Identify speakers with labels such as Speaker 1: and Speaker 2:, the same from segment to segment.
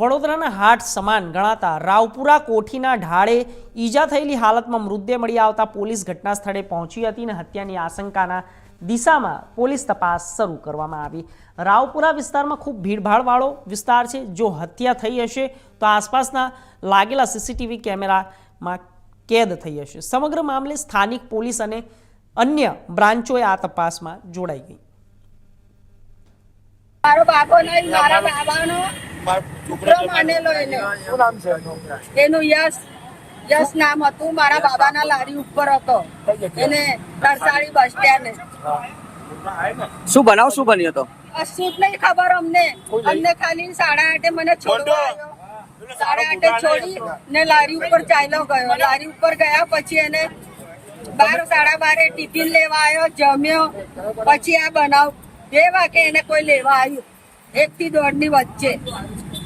Speaker 1: વડોદરાના હાટ સમાન ગણાતા રાવપુરા કોઠીના ઢાળે ઈજા થયેલી હાલતમાં મૃતદેહ મળી આવતા પોલીસ ઘટના સ્થળે પહોંચી હતી અને હત્યાની આશંકાના દિશામાં પોલીસ તપાસ શરૂ કરવામાં આવી. રાવપુરા વિસ્તારમાં ખૂબ ભીડભાડવાળો વિસ્તાર છે. જો હત્યા થઈ હશે તો આસપાસના લાગેલા સીસીટીવી કેમેરામાં કેદ થઈ હશે. સમગ્ર મામલે સ્થાનિક પોલીસ અને અન્ય બ્રાન્ચોએ આ તપાસમાં જોડાઈ ગઈ.
Speaker 2: મારો બાબો નહીં, મારા બાબાનો. માનેલો એને.
Speaker 3: શું નામ છે એનું?
Speaker 2: એનું યશ યશ નામ હતું મારા બાબાના લારી ઉપર હતો. એને તરસાડી બસ સ્ટેન્ડ
Speaker 4: શું બનાવ શું બન્યો હતો
Speaker 2: શું નહીં ખબર અમને. અમને ખાલી સાડા આઠે મને છોડવા સાડા આઠે છોડી ને લારી ઉપર ચાલ્યો ગયો. લારી ઉપર ગયા પછી એને બાર સાડા બારે ટિફિન લેવા આવ્યો જમ્યો. પછી આ બનાવ. બે વાગે એને કોઈ લેવા આવ્યું. એક થી દોઢની વચ્ચે.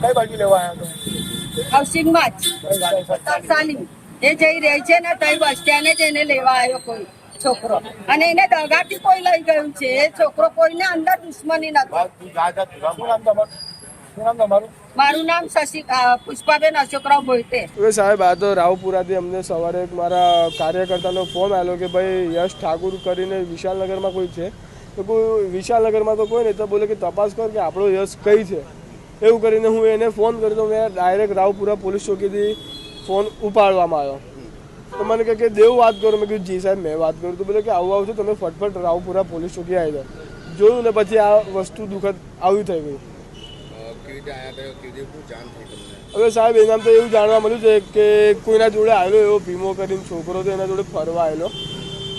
Speaker 3: કઈ બાજુ લેવા આવ્યા
Speaker 2: હાઉસિંગમાં જ. એ જઈ રહી છે ને તઈ બસ સ્ટેન્ડે જ એને લેવા આવ્યો કોઈ છોકરો. અને એને દગાથી કોઈ લઈ ગયું છે. એ છોકરો કોઈને અંદર દુશ્મની નથી. મારું નામ શશી પુષ્પાબેન અશોકરાવ બોલતે
Speaker 5: હવે સાહેબ આ તો રાવપુરાથી અમને સવારે એક મારા કાર્યકર્તાનો ફોન આવ્યો કે ભાઈ યશ ઠાકુર કરીને વિશાલનગરમાં કોઈ છે? તો કોઈ વિશાલનગરમાં તો કોઈ નહીં તો બોલે કે તપાસ કર કે આપણો યશ કઈ છે? એવું કરીને હું એને ફોન કર્યો તો મેં ડાયરેક્ટ રાવપુરા પોલીસ ચોકીથી ફોન ઉપાડવામાં આવ્યો. તો મને કહે કે દેવું વાત કરો. મેં કીધું જી સાહેબ મેં વાત કરું. તો બોલે કે આવું આવું છું તમે ફટફટ રાવપુરા પોલીસ ચોકી આવી જાઓ. જોયું ને પછી આ વસ્તુ દુઃખદ આવી થઈ ગઈ. હવે સાહેબ એનામ તો એવું જાણવા મળ્યું છે કે કોઈના જોડે આવેલો એવો ભીમો કરીને છોકરો તો એના જોડે ફરવા આવેલો.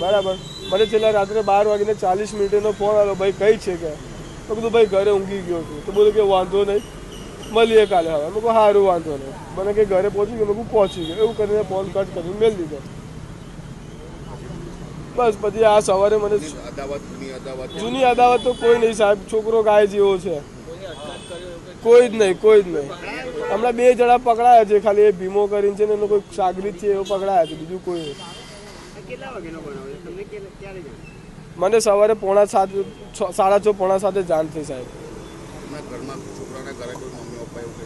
Speaker 5: બરાબર. મને છેલ્લા રાત્રે બાર વાગીને ચાલીસ મિનિટનો ફોન આવ્યો ભાઈ કઈ છે કે? તો કીધું ભાઈ ઘરે ઊંઘી ગયો છું. તો બોલે કે વાંધો નહીં મળીએ કાલે હવે. મેં કહું સારું વાંધો નહીં. મને કે ઘરે પહોંચી ગયો. મેં કહું પહોંચી ગયો. એવું કરીને ફોન કટ કરીને મેળ દીધો. બસ પછી આ સવારે મને જૂની અદાવત તો કોઈ નહીં સાહેબ છોકરો ગાય જેવો છે. કોઈ જ નહીં કોઈ જ નહીં. હમણાં બે જણા પકડાયા છે ખાલી એ ભીમો કરીને છે ને એનો કોઈ સાગરીત છે એવો પકડાયા છે બીજું કોઈ નહીં. મને સવારે પોણા સાત સાડા છ પોણા સાતે જાણ થઈ સાહેબ.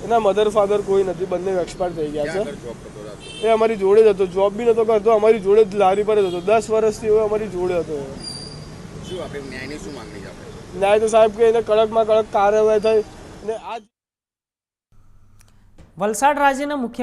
Speaker 5: એના મધર ફાધર કોઈ નથી બંને એક્સપાયર થઈ ગયા છે. એ અમારી જોડે જ હતો જોબ બી નતો કરતો અમારી જોડે જ લારી પર જ હતો. દસ વર્ષથી હવે અમારી જોડે હતો. ન્યાય તો સાહેબ કે એને કડકમાં કડક કાર્યવાહી થઈ ને આજ
Speaker 1: વલસાડ રાજ્યના મુખ્યમંત્રી